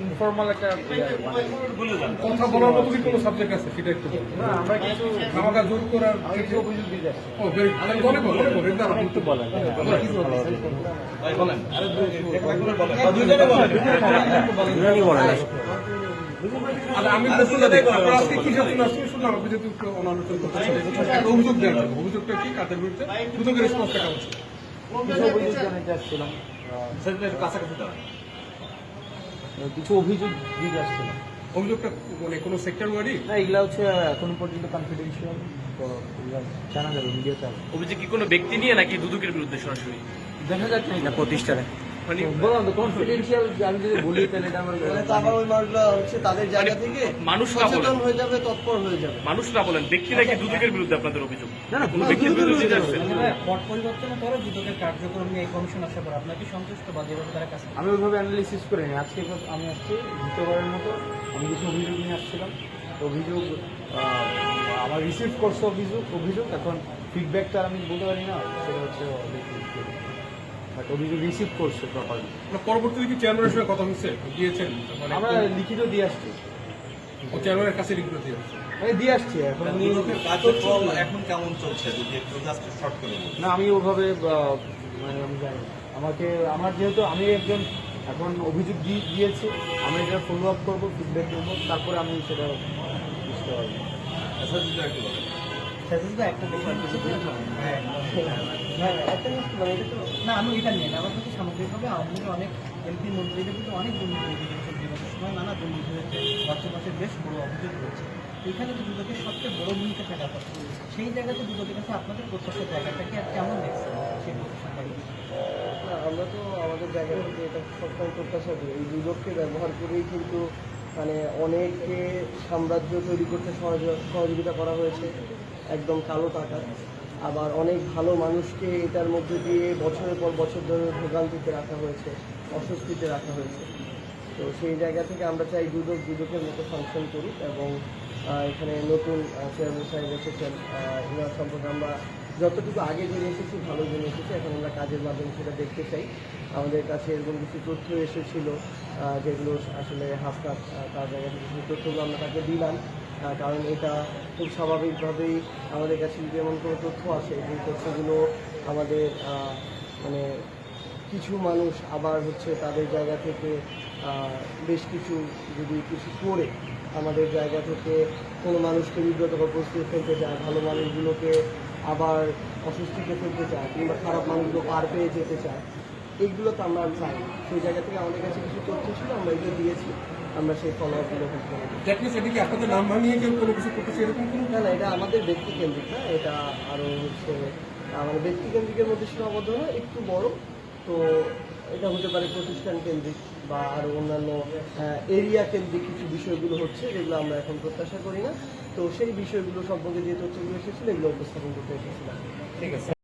Informal একটা কথা বলার মতো কি কোনো সাবজেক্ট আছে? সেটা একটু। আমরা কিছু আমাকে জোর করার কিছু অভিযোগ দিতে ও. বলে বলে বল, বলেন। অভিযোগ অভিযোগটা কি? কাদের বিরুদ্ধে রেসপন্সটা কেমন ছিল? কিছু অভিযোগ জানাতে আসছিলাম। অভিযোগটা মানে কোনো সেক্টর ওয়ারি না এগুলা হচ্ছে এখন পর্যন্ত কনফিডেন্সিয়াল জানা যাবে মিডিয়াতে অভিযোগ কি কোনো ব্যক্তি নিয়ে নাকি দুদকের বিরুদ্ধে সরাসরি? দেখা যাচ্ছে না প্রতিষ্ঠানে। মানে বললাম তো কনফিডেন্সিয়াল আমি যদি বলি তাহলে এটা আমার মানে ওই মানুষগুলো হচ্ছে তাদের জায়গা থেকে মানুষরা বলেন সচেতন হয়ে যাবে তৎপর হয়ে যাবে। মানুষরা বলেন ব্যক্তি নাকি দুদকের বিরুদ্ধে আপনাদের অভিযোগ। না না কোনো ব্যক্তির বিরুদ্ধে পট পরিবর্তনের পরে দুদকের কার্যক্রম নিয়ে এই কমিশন আসার পর আপনার কি সন্তুষ্ট বা যেভাবে তারা কাছে আমি ওইভাবে অ্যানালিসিস করিনি আজকে এবার আমি আসছি দ্বিতীয়বারের মতো। আমি কিছু অভিযোগ নিয়ে আসছিলাম। অভিযোগ আমার রিসিভ করছে অভিযোগ অভিযোগ। এখন ফিডব্যাকটা আর আমি বলতে পারি না। সেটা হচ্ছে রিসিভ করছে প্রপারলি মানে পরবর্তীতে কি চেয়ারম্যানের সঙ্গে কথা হচ্ছে? দিয়েছেন? মানে আমরা লিখিত দিয়ে আসছি। ও চেয়ারম্যানের কাছে লিখিত দিয়ে আসছে। মানে দিয়ে আসছি এখন এখন কেমন চলছে? যদি একটু জাস্ট শর্ট করে না আমি ওভাবে মানে আমি জানি আমাকে আমার যেহেতু আমি একজন এখন অভিযোগ দিয়ে দিয়েছি আমি এটা ফলো আপ করব ফিডব্যাক নেব তারপরে আমি সেটা বুঝতে পারব। সাজেস্ট একটা বিষয় কিছু হ্যাঁ হ্যাঁ একটা মানে এটা তো না, আমি এটা নিয়ে আমার কাছে সামগ্রিকভাবে আওয়ামী লীগের অনেক এমপি মন্ত্রীদের কিন্তু অনেক দুর্নীতি হয়েছে বিগত সময় নানা দুর্নীতি হয়েছে, বর্তমানে বেশ বড় অভিযোগ রয়েছে। এখানে তো দুদকের সবচেয়ে বড় ভূমিকা থাকা কথা সেই জায়গাতে দুদকের কাছে আপনাদের প্রত্যাশার জায়গাটাকে আর কেমন দেখছেন সেই আমরা তো আমাদের জায়গা থেকে এটা সবসময় প্রত্যাশা করি। এই দুদককে ব্যবহার করেই কিন্তু মানে অনেককে সাম্রাজ্য তৈরি করতে সহযোগিতা করা হয়েছে, একদম কালো টাকা। আবার অনেক ভালো মানুষকে এটার মধ্যে দিয়ে বছরের পর বছর ধরে ভোগান্তিতে রাখা হয়েছে অস্বস্তিতে রাখা হয়েছে। তো সেই জায়গা থেকে আমরা চাই দুদক দুদকের মতো ফাংশন করুক এবং এখানে নতুন চেয়ারম্যান সাহেব এসেছেন এনার সম্পর্কে আমরা যতটুকু আগে জেনে এসেছি ভালো জেনে এসেছি। এখন আমরা কাজের মাধ্যমে সেটা দেখতে চাই। আমাদের কাছে এরকম কিছু তথ্য এসেছিল যেগুলো আসলে আহ, তার জায়গা থেকে সেই তথ্যগুলো আমরা তাকে দিলাম। কারণ এটা খুব স্বাভাবিকভাবেই আমাদের কাছে যদি এমন কোনো তথ্য আসে, যে তথ্যগুলো আমাদের মানে কিছু মানুষ আবার হচ্ছে তাদের জায়গা থেকে বেশ কিছু যদি কিছু করে আমাদের জায়গা থেকে কোনো মানুষকে বিব্রতকর পরিস্থিতি ফেলতে চায়, ভালো মানুষগুলোকে আবার অস্বস্তিতে ফেলতে চায় কিংবা খারাপ মানুষগুলো পার পেয়ে যেতে চায়, এইগুলো তো আমরা চাই সেই জায়গা থেকে আমাদের কাছে কিছু তথ্য ছিল, আমরা এগুলো দিয়েছি। আমরা সেই ফলো আপগুলো করতে পারি। দ্যাট মিনস এটা কি আপনাদের নাম ভাঙিয়ে কেউ কোনো কিছু করতেছে এরকম কোনো? না না এটা আমাদের ব্যক্তি কেন্দ্রিক না? এটা আরও হচ্ছে আমাদের ব্যক্তি কেন্দ্রিকের মধ্যে সীমাবদ্ধ না একটু বড় তো এটা হতে পারে প্রতিষ্ঠান কেন্দ্রিক বা আরও অন্যান্য এরিয়া কেন্দ্রিক কিছু বিষয়গুলো হচ্ছে যেগুলো আমরা এখন প্রত্যাশা করি না। তো সেই বিষয়গুলো সম্পর্কে যে তথ্যগুলো এসেছিল এগুলো উপস্থাপন করতে এসেছিলাম। ঠিক আছে।